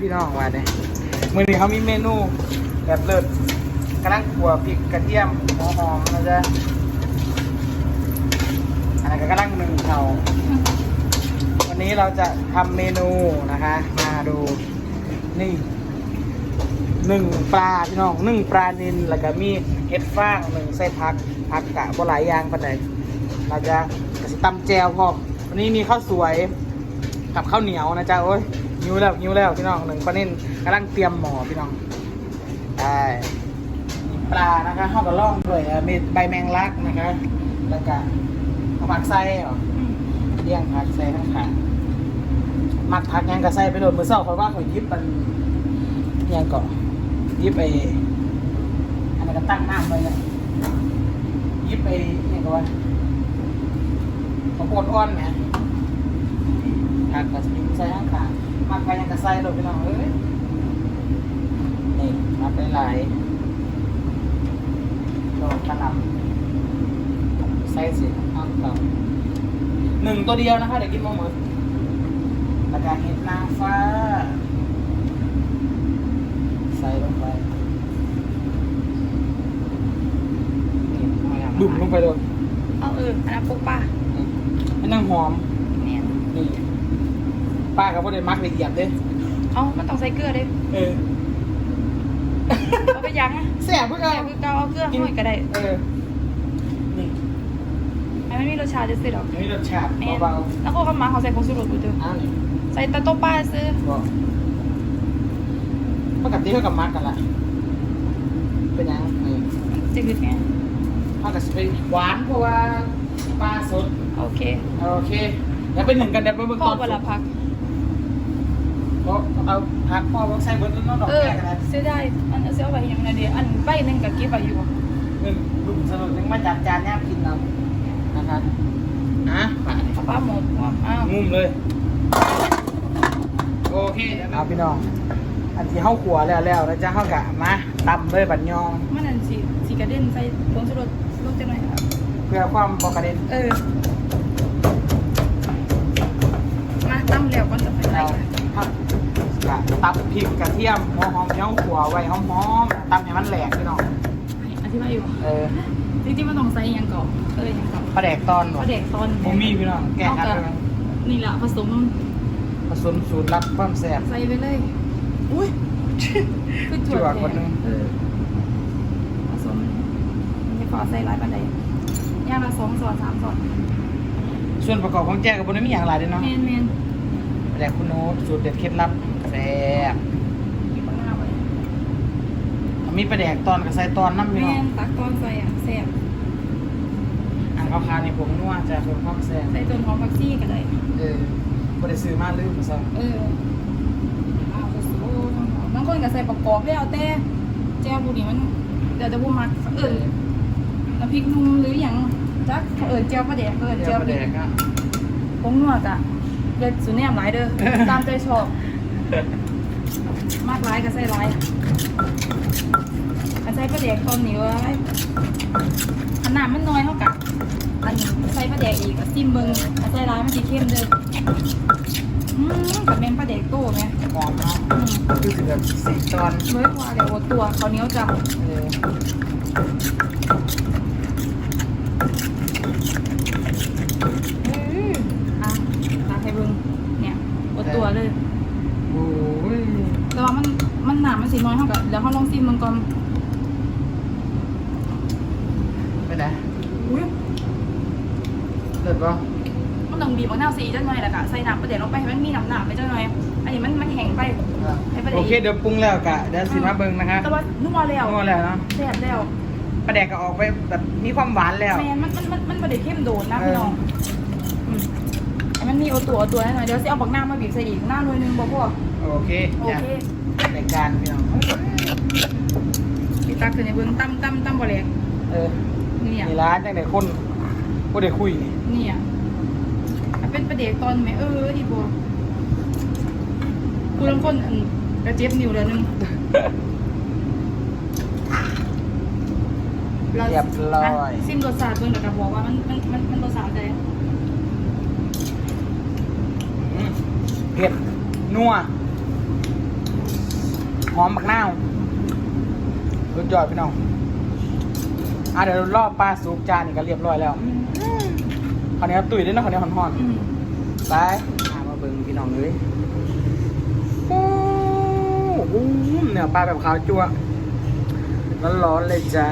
พี่น้องว่าเนี่ยมื้อนี้เขามีเมนูแบบเลิศกำลังขัวพริกกระเทียมหัวหอมนะจ๊ะอันนั้นก็กำลังหนึ่งเขาวันนี้เราจะทำเมนูนะคะ มาดูนี่หนึ่งปลาพี่น้องหนึ่งปลานิลแล้วก็มีเห็ดฟางหนึ่งไส้พักพักกะบ่หลายอย่างปานใดเราจะกระสิตำแจวพอมวันนี้มีข้าวสวยกับข้าวเหนียวนะจ๊ะโอ้ย หิวแล้วหิวแล้วพี่น้องหนึ่งปลานิ่นกำลังเตรียมหมอพี่น้องได้มีปลานะคะข้าวกระล่องด้วยอะมีใบแมงลักนะคะแล้วก็ข้าวผักไส้เหรอเลี้ยงผักไส้ทั้งขามักผักยังกระไส้ไปโดนมือเศร้าเพราะว่าเขายิบมันยังเกาะยิบไปอันนั้นก็ตั้งน้ำไว้เลยยิบไปยังก็ว่าข้าวโพดอ่อนเนี่ยผักก็จะมีใส่ข้างขา มักไปยังกระใส่เลยพี่น้องเอ้ยนี่มักไปหลายดอกกระหล่ำใส่สิเอาเราหนึ่งตัวเดียวนะคะเดี๋ยวกินมาหมดแล้วก็เห็ดนางฟ้า ใส่ลงไปนี่ดุ่มลงไปเลยเอาเอออันนั้นปุ๊กป้านี่ให้นางหอมเนี่ยนี่ ป้าก็บ่ได้มักละเอียดเด้เอามันต้องใส่เกลือเด้เออเอาไปยังอะแซ่บเพื่อแต่เอาคือเกาเอาเกลือห้อยก็ได้เออนี่ให้มันมีรสชาติจะสิหรอกมีรสชาติแม่นเบาแล้วก็ข้าวหมาเขาใส่ผงชูรสดูเถอะๆอ้าวนี่ใส่แตะโต๊ะป้าซื้อบอกปกติเท่ากับมักกันละเป็นยังนี่จะคือไงเท่ากับสเปนหวานเพราะว่าปลาสดโอเค โอเคเดี๋ยวไปหนึ่งกันเดี๋ยวไปเบิ่งพ่อตอนเวลาพักเพราะเอาผักพ่อต้งใส่เบิร์ดแล้วเน้องดอกเออแก้กันนะเสียดายอันเสียไว้ยังไงดียอันใบหนึงกับกิ๊บไว้อยู่หนึ่งลุมสนุกยังมาจัดจานย่ามกินเรานะครับอะไปป้าหมดหัวอ้าวงุ่มเลย โอเคเอาพี่น้อง อันที่เข้าขัวแล้วแล้วแล้วจะเข้ากะมาตำเลยบัดยอง มันนั่นสิสีกระเด็นใส่ผงชูรสลูกจังหน่อยครับเพื่อความบอกระเด็นเออ มาตั้มแล้วก่อนจะไปไล่เรา กะตับพริกกระเทียมหัวหอมเย้าขัวไว้หอมๆตำให้มันแหลกพี่น้องอธิบายอยู่เออจริงๆมันต้องใส่หยังก่อนเออหยังก่อนปลาแดกตอนปลาแดกตอนผมมีพี่น้องแกะกันเอาเลยนี่แหละผสมผสมสูตรลับความแซ่บใส่ไปเลยอุ้ยคือจั่วคนหนึ่งเออผสมไม่ขอใส่หลายปันใดย่างละสองส่วนสามส่วนส่วนประกอบของแจ้กับบนนี้มีอย่างไรด้วยเนาะเมนเมนปลาแดกคุณโน้ตสูตรเด็ดเคล็ดลับ แซ่บมีปลาหน้าไปมีปลาแดกตอนกับใส่ตอนน้ำเมพี่น้องนตักตอนใส่อะแซ่บอ่างขาวๆนี่ผมนัวจะเพิ่มความแซ่บใส่ต้นหอมผักชีก็ได้เออบ่ได้ซื้อมาลืมมาซะเอออ้าวโอ้บางคนก็ใส่ประกอบแล้วแต่แจ่วบุนี่มันเดี๋ยวจะพูมักเออน้ำพริกนุ่มหรืออย่างจักเออแจ่วปลาแดกเออเจีแจ่ยววปลาพริแดกกอะผงนวดอะเด็ดสุดแนมหลายเด้อตามใจชอบ มากหลายก็ใส่หลายอันใส่ปลาแดกตอนนี้ไว้อันน้ำมันน้อยเท่ากับอันใส่ปลาแดกอีกก็ซิมเบิงอันใส่หลายมันสีเข้มเด้ออืมกับแม่นปลาแดกโตไหมหอมเนาะอืมคือสิแบบสีตอนเว้ยว่าเดี๋ยวอดตัวเขาวเหนี้ยวจัง เออ อืมอะตาไทยเบิงเนี่ยอดตัวเลย โอ้ย แต่ว่ามันมันหนามัน สีน้อยเท่ากับเดี๋ยวเขาลองซิมเบิงก่อนไปไหนอุ้ยเลิศป่ะมันต้องบีบมะนาวสีจังหน่อยแหละกะใส่น้ำประเดี๋ยวลงไปให้มันมีน้ำหนาไปจังหน่อยอันนี้มันมันแห้งไปให้ปลาแดกโอเคเดี๋ยวปรุงแล้วกะเดี๋ยวสิมาเบิ่งนะคะแต่ว่านัวแล้วนัวแล้วเนาะแซ่บแล้วปลาแดกก็ออกไปแบบมีความหวานแล้วแมนมันมันมันมันประเดี๋ยวเข้มโดดนะพี่น้องอืมให้มันมีโอตัวโอตัวหน่อยเดี๋ยวสิเอาบักหน้ามาบีบใส่อีกหน้าหน่วยหนึงบอกพวกโอเคโอจ้ะเค รายการพี่น้องพี่ตักขึ้นในเบิ้งตั้มตั้มตั้มบ่แหลกเออนี่อะมีร้านจังได๋คนบ่ได้คุยนี่นี่อะถ้าเป็นประเดี๋ยวตอนไหมเอออีโบกูลังคนอันกระเจี๊ยบนิ้วเดือนนึงเรียบร้อยซิมรสชาติเบิ่งแล้วก็บอกว่ามันมันมันมันรสชาติใดอืมเผ็ดนัว หอมบักนาวรุดยอดพี่น้องอะเดี๋ยวรอบปลาสุกจานนี่ก็เรียบร้อยแล้วคราวนี้ตุ๋ยด้วยนะคราวนี้หอนอืมๆไปอะมาเบิ่งพี่น้องเลยโอ้โหเนี่ยปลาแบบขาวจั่วร้อนๆเลยจ้า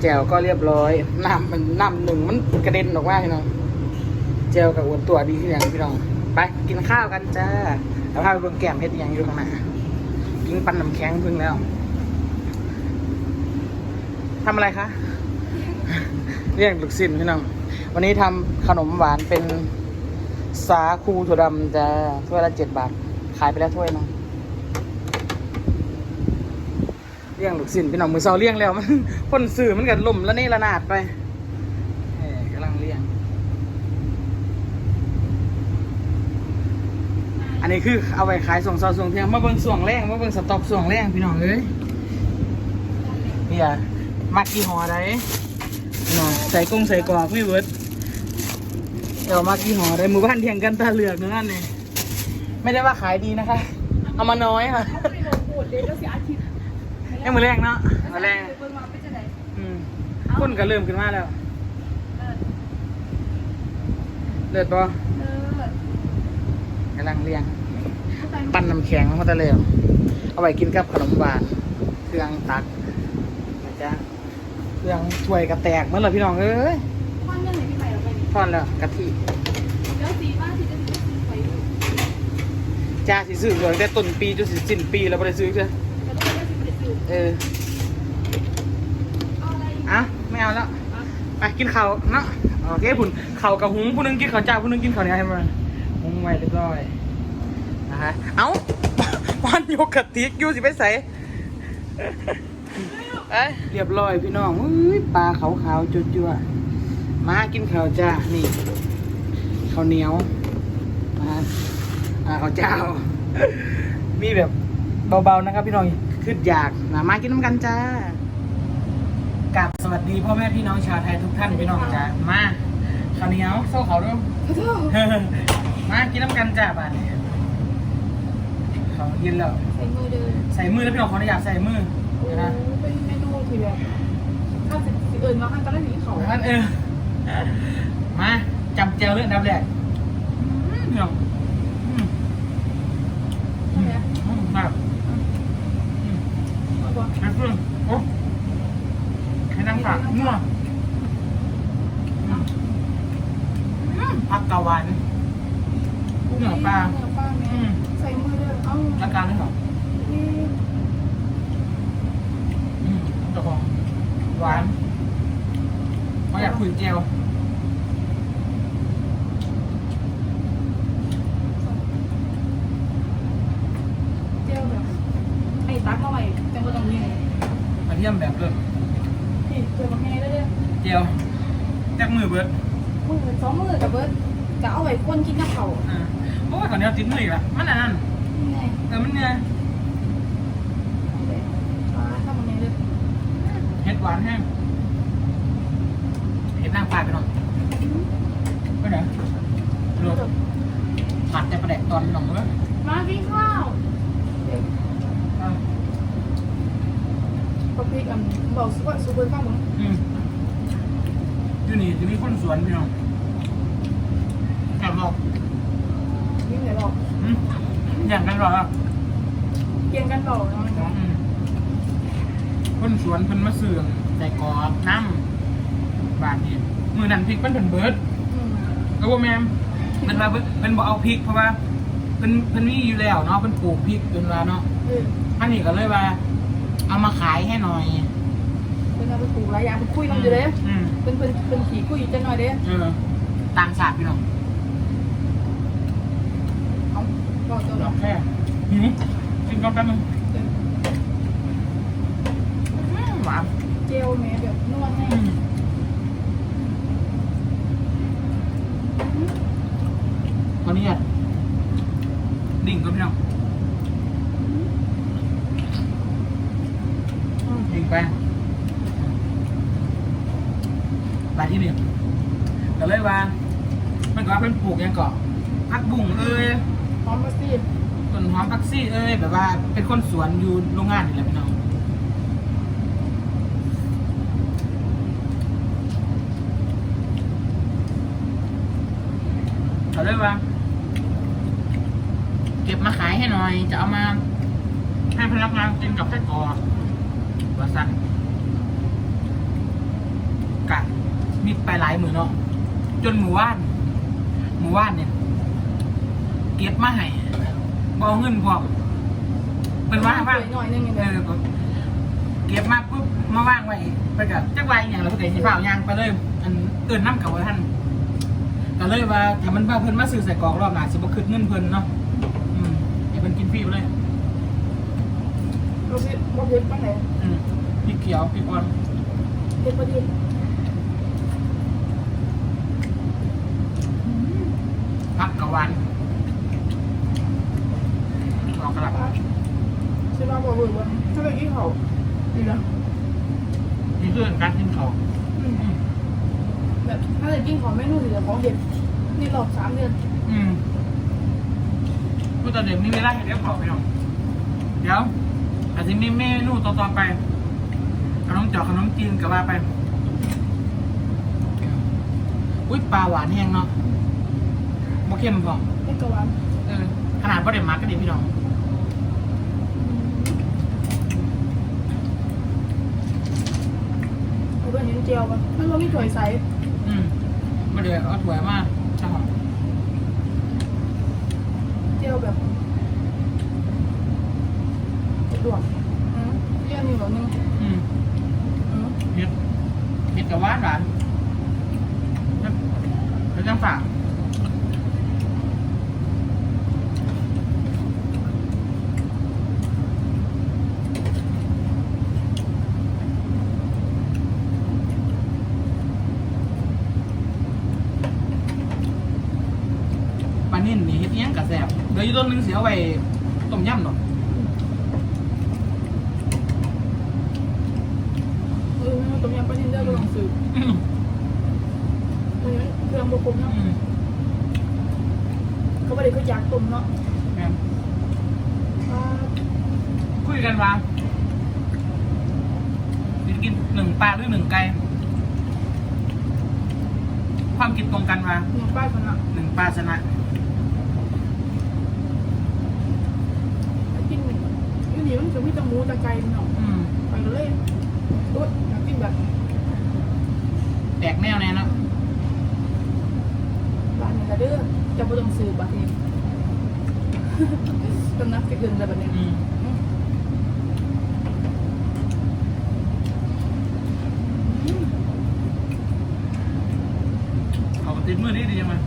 แจวก็เรียบร้อยน้ำมันน้ำหนึ่งมันกระเด็นออกมาพี่น้องแจวกับอ้วนตัวดีขึ้นอย่างพี่น้อง ไปกินข้าวกันจ้า แล้วพาไปเบิ่งแก้มเฮ็ดอหยังอยู่ข้างหน้ากินปันน้ำแข็งเพิ่งแล้วทำอะไรคะ เรียกลูกศิษย์พี่น้อง วันนี้ทำขนมหวานเป็นสาคูถั่วดำจ้าถ้วยละเจ็ดบาท ขายไปแล้วถ้วยหนึงเลี้ยงลูกศิษย์พี่น้องมือเซาเลี้ยงแล้วมันคนสื่อมันกันล่มแล้วนี่ระนาดไปเอ้ยกำลังเลี้ยง อั นนี้คือเอาไปขายส่งเสาส่งเทียงมาเบิ่งส่วงแรงมาเบิ่งสต็อกส่วงแรงพี่น้องเอ้ยนี่อะมักกี่ห่อไดพี่น้องใส่กุ้งใส่กรอกไม่เวิร์ดเดี๋ยวมักกี่ห่อไดหมู่บ้านเทียงกันตาเหลือกนั่นนี่ไม่ได้ว่าขายดีนะคะ เอามาน้อยค่ะเขาไม่ได้บอกพูดเลยแล้วสิอาทิตย์ยังมือแรงเนาะมือแรงเบิ่งมาเป็นจังได๋อืมคนก็เริ่มขึ้นมาแล้วเออเลือดบ่เออกำลังเลี้ยงเข้าใจ ปั้นน้ำแข็งมาแต่เร็วเอาไว้กินกับขนมหวาน เครื่องตักนะจ๊ะเครื่องถ้วยกระแตกเมื่อไรพี่น้องเอ้ยควันเรื่องไหนพี่ใหม่เราไปนี่ทอดแล้วกะทิแล้วสีบ้านที่จะซื้อไปอยู่จ้าสิซื้อเลยแต่ต้นปีจนสิสิ้นปีแล้วไม่ได้ซื้อจ้ะแล้วก็ไม่ได้ซื้อไปซื้อเออเอาอะไรอีกอะไม่เอาแล้วอะไปกินข้าวเนาะโอเคพุ่นข้าวกับหุงผู้หนึงกินข้าวเจ้าผู้หนึงกินข้าวเหนียวให้มันหุงไว้เรียบร้อย นะฮะ เอ้าวันโยกกะติกอยู่สิไปใส่เอ้ยเรียบร้อยพี่น้องอุ้ยปลาขาวๆจุดๆมากินข้าวจ้า นี่ข้าวเหนียวมาอ่าข้าวเจ้า มีแบบเบาๆนะครับพี่น้องขึ้นอยากนะมากินน้ำกันจ้ากับสวัสดีพ่อแม่พี่น้องชาวไทยทุกท่านพี่น้องจ้ามาข้าวเหนียวโซ่เขาด้วยมากินน้ำกันจ้าบ้านนี้ เขาเย็นแล้วใส่มือเดินใส่มือแล้วพี่น้องขออนุญาตใส่มือโอ้นะ เป็นเมนูที่แบบถ้าสิสิเอิญมาข้างก็ได้สีเขางั้นเออ มาจำเจลเรื่องดับแรกอืมพี่น้องอืมใช่ไหมอืมมากอืมเอาบ่ให้เพื่อนโอ้ให้นั่งผักนัวอืมอืมผักกะหวานเนื้อปลา เนื้อปลาแม่อืม ใส่มือเดินเอาอาการนี่เหรอนี่อืมเจ้าของหวานเขาอยากคุยเจลเจลแบบไอ้ตักเข้าไปจังก็ต้องนี่กระเทียมแบบเริ่มนี่เจอมาแห้ได้เลยเจลแจ็คมือเบิร์ดมือสองมือกับเบิร์ดจะเอาไว้คนกินกับเขาอ่าโอ้ยก่อนเนี้ยติดมืออีกละมันอันนั้นนี่ไงเออมันเนี่ยปลาทำมันไงเลยเห็ดหวานแห้งเห็ดนางฟ้าไปหน่อยก็เดี๋ยวรวมผัดแต่ประเด็กตอนหน่องเลยมากินข้าวอ่าปกติอันบอกสุกสุกเบิร์ดข้าวมึงอืมอยู่นี่จะมีคนสวนพี่น้องแอบบอกนี่ไหนบ อกอืมอย่างกันหรอเกียงกันบอกนะอืมคนสวนเพิ่นมาเสื่องใส่กรอบน้ำบาทนี่มือนันพริกมันเพิ่นเบิดอืมก็ว่าแม่มเป็นว่าเพิ่นเพิ่นบอกเอาพริกเพราะว่าเพิ่นเพิ่นมีอยู่แล้วเนาะเพิ่นปลูกพริกเป็นว่าเนาะเอออันนี้ก็เลยว่า เอามาขายให้หน่อยเป็นเอาไปปลูกหลายอย่างเป็นคุยกันอยู่เลยอืมเป็นเป็นเป็นขี่คุยจะหน่อยเด้เออต่างศาสตร์พี่น้อง เอาบอ กตัวดเนาอกแค่หิวกินก่อนแป๊บนึงอืมหวานเจลแม่แบบนวดให้อืมขออนุญาตดิ่งก็พี่น้องดิ่งไปบาทที่หนึ่งก็เลยว่า มันก็ว่าเป็นปลูกหยังเกาะพักบุ่งเอ้ยพร้ อมมาสิต้นหอมพักซี่เอ้ยแบบว่าเป็นคนสวนอยู่โรงงานนี่แหละพี่น้องเขาเลยว่า เก็บมาขายให้หน่อย จะเอามา ให้พนักงานกินกับไส้กรอกว่าสั้นกะมีไปหลายมือเนาะจนหมู่ว่าน หมู่ว่านเนี่ย เก็บมาให้บเอาเงินพร้อมเป็นว่าว่าหน่อยนึงเออเก็บมาปุ๊บมาว่างไว้ไปกับจักไว้อย่างเราก็ได้สิฝ้าวยางไปเลยอันเอินน้ำกับว่าท่านก็เลยว่าถ้ามันว่าเพิ่นมาซื้อใส่กรอกรอบหน้าสิบ่คืดเงินเพิ่นเนาะอืมให้เพิ่นกินฟรีไปเลยเราพิเราพิบ้างไหนอืมพริกเขียวพริกอ่อนเพ็ดพอดีผักกะหวาน ออกกระลับใช่ป่ะบอกเลยว่าถ้าเป็นเขาดีนะนี่คือนการกินเของแบบถ้าจะกินของเมนูหรือของเด็ดนี่หลอกสามเดือนอืมพูดตอนเด็กนี่ไม่ได้เห็นเรียบร้อยไปหรอกเดี๋ยวอาจจะมีเมนูต่อๆไปขนมเจาะขนมจีนกับว่าไป อุ้ยปลาหวานแห้งเนาะบ่เข้มพอไม่กระวานเออขนาดบ่ได้มักก็ดีพี่น้อง เอาเป็นนิ้วเจียวป่ะมันเราไม่ถอยใสอืมบ่ได้เอาถ้วยมาจะหอมเจียวแบบสะดวกอืมเรียนนี่เหรอนึงอืมอืมเผ็ดเผ็ดกับหวานหวานแล้วแล้วจังฝาก นิ่นนี่เฮ็ดอิหยังกะแซ่บเดี๋ยวอยู่ต้นหนึงเสียไว้ต้มยำดอกเออไม่ต้มยำปลาทินเดอร์ก็ลองซื้ออืมมันนี้เครื่องบกคมเนาะอืมเขาไม่ได้เขาอยากต้มเนาะแม่นอ่าคุยกันว่าจะกินหนึ่งปลาหรือหนึ่งไก่ความคิดตรงกันว่าหนึ่งป้ายคนละหนึ่งปลาชนะ กินอยู่ นี่มันจะมีแตะมูแตะไก่เนาะอืมไปก็เลยอุ๊ยอยากกินแบบแตกแนวแน่เนาะร้านนี้ละเด้อจะบ่ต้องซื้อบัตรนี้ตำนักไปถึงแบบนี้ อืมเขาก็ติดมือดีดีจังเลย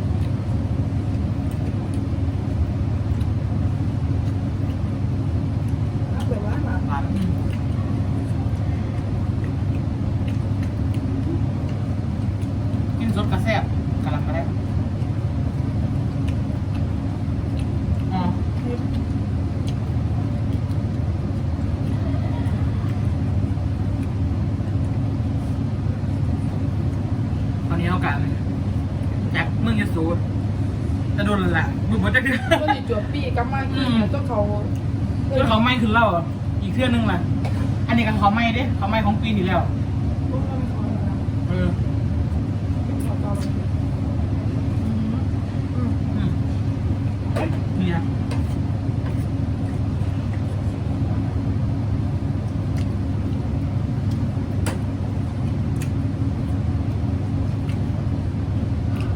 นักแบบว่ามา หวานอืมกินสดกระแซบกำลังกระแซบอ๋อ ตอนนี้เอากันจากเมืองยโสจะโดนเลยแหละบุบมันจะขึ้น ก็สิจวบปีกลับมาอีกต้องเขา ก็เขาไม่ขึ้นเล่าอะอีกเทื่อนึงล่ะ อันนี้ก็เขาไม่เด้เขาไม่ของ ปีที่แล้ว เออ อืมเนี่ย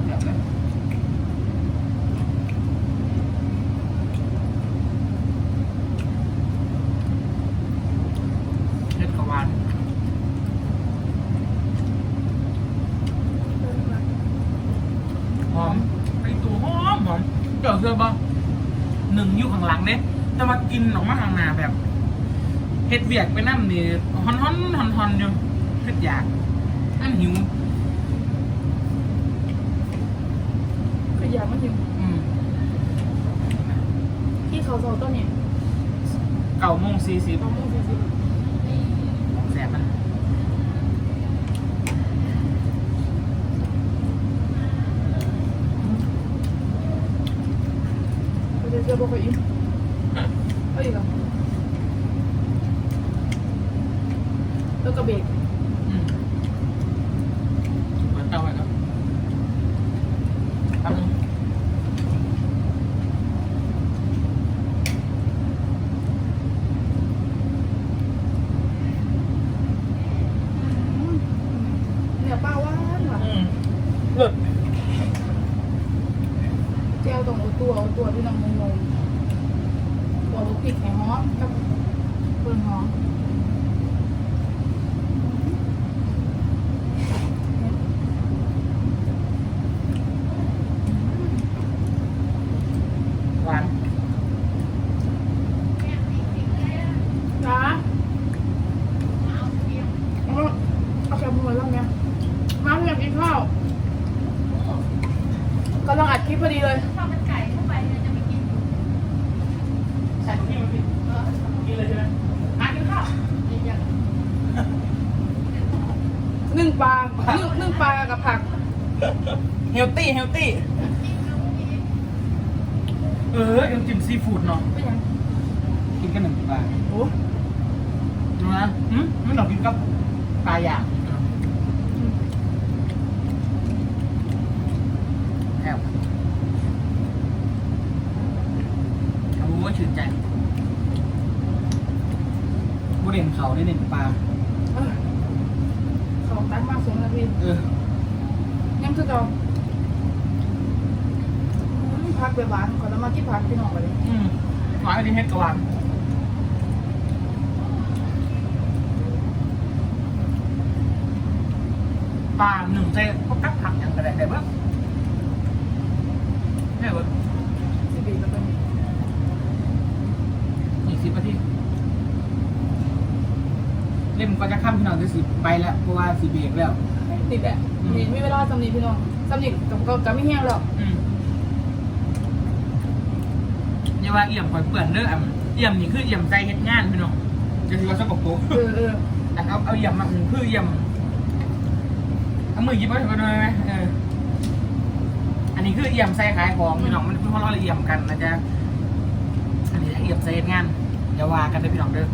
แบบนั้นเผ็ดกับหวาน หอมไอตัวหอม หอมเจ้าเสื้อบ่หนึ่งอยู่ข้างหลังเด้แต่ว่ากินออกมาข้างหน้าแบบเฮ็ดเวียกไปนั่นนี่ฮอนฮอนฮอนฮอนอยู่คิดอยากอันหิวก็อยากมาถึงอืมที่เขาสอนต้นเนี่ยเก้าโมงสี่สิบมะม่วงสี่สิบแ na ba kayo? Ayun lang. Ito ka, babe. เฮลตี้เออยังจิ้มซีฟู้ดเนาะเป็นยังกินกันหนึ่งปลาโอ้ดูนะหืมไม่หนอกกินกับปลาอย่างแอบเอาว่าชื่นใจบุเด่นเขาได้เด่นปลา เออสองตันมาสองนาที เออ ยังคือเราอืมผักแบบหวานขอน้ำมากินผักพี่น้องไปเลย อืมหวานอันนี้ เฮ็ดกะหวานปลาหนึ่งใจพวกกักผักอย่างไรได้บ้างเนี่ยเว้ยสิบีกับเป็นอีกสิบนาทีเล่มก็จะข้ามพี่น้องจะสิไปแล้วเพราะว่าสีเบรกแล้วติดแหละอืมมีมีเวลาสำนีพี่น้องสำนีกับกับกับไม่แห้งหรอกอืมอย่า ว่าเอี่ยมคอยเปื่อนเด้ออะเอี่ยมนี่คือเอี่ยมใจเฮ็ดงานพี่น้องจะถือว่าสกปรกเออเอออันเอาเอาเอี่ยมมาคือเอี่ยมเอามือหยิบไว้มาด้วยไหมเอออันนี้คือเอี่ยมใส่ขายของพี่น้องมันคือเขาล้อเอี่ยมกันนะจ๊ะอันนี้เอี่ยมใส่เฮ็ดงานอย่าว่ากันเด้อพี่น้องเด้อ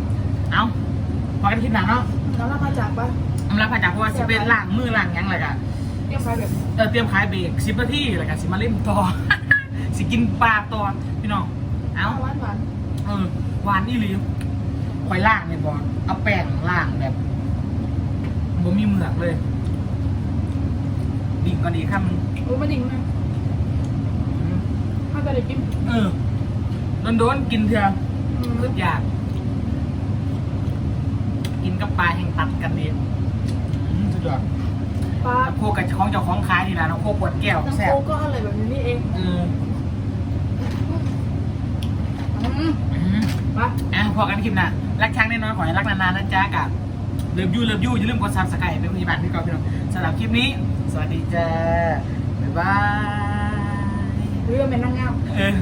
เอาพอกันคลิปหนังเนาะแล้วเรามาจากปะอำลาพระจากเพราะว่าสิเป็นล้างมือล้างหยังไรกันเรียกไปแบบเออเตรียมขายเบรกสิบนาทีแล้วกันสิมาเล่นต่อสิกินปลาต่อพี่น้อง เอ้าหวานหวานเออหวานอีหลีคอยล่างเนี่ยบอลเอาแป้งล่างแบบบ่มีเหมือกเลย ดิ่งก็ดีข้ามโอ้ยมาดิ่งนะถ้าจะได้กิน เออโดนโดนๆกินเถอะอืมพืชอยาก กินกับปลาแห่งตัดกันดีอืมสุดยอดปลาน้ำโคกกับของเจ้าของขายนี่นะน้ำโคกขวดแก้วน้ำแซ่บโคก็อร่อยแบบนี้นี่เองเออ อืมอืมปลาอะพอกันคลิปหนะรักช้างแน่นอนขอให้รักนานๆนะจ๊ะกับเลิฟยูเลิฟยูอย่าลืมกดซับสไครต์เป็นพยาบาลพี่กอล์ฟพี่น้องสำหรับคลิปนี้ สวัสดีจ้าบ๊ายบาย เรื่องเป็นนางงาม เออ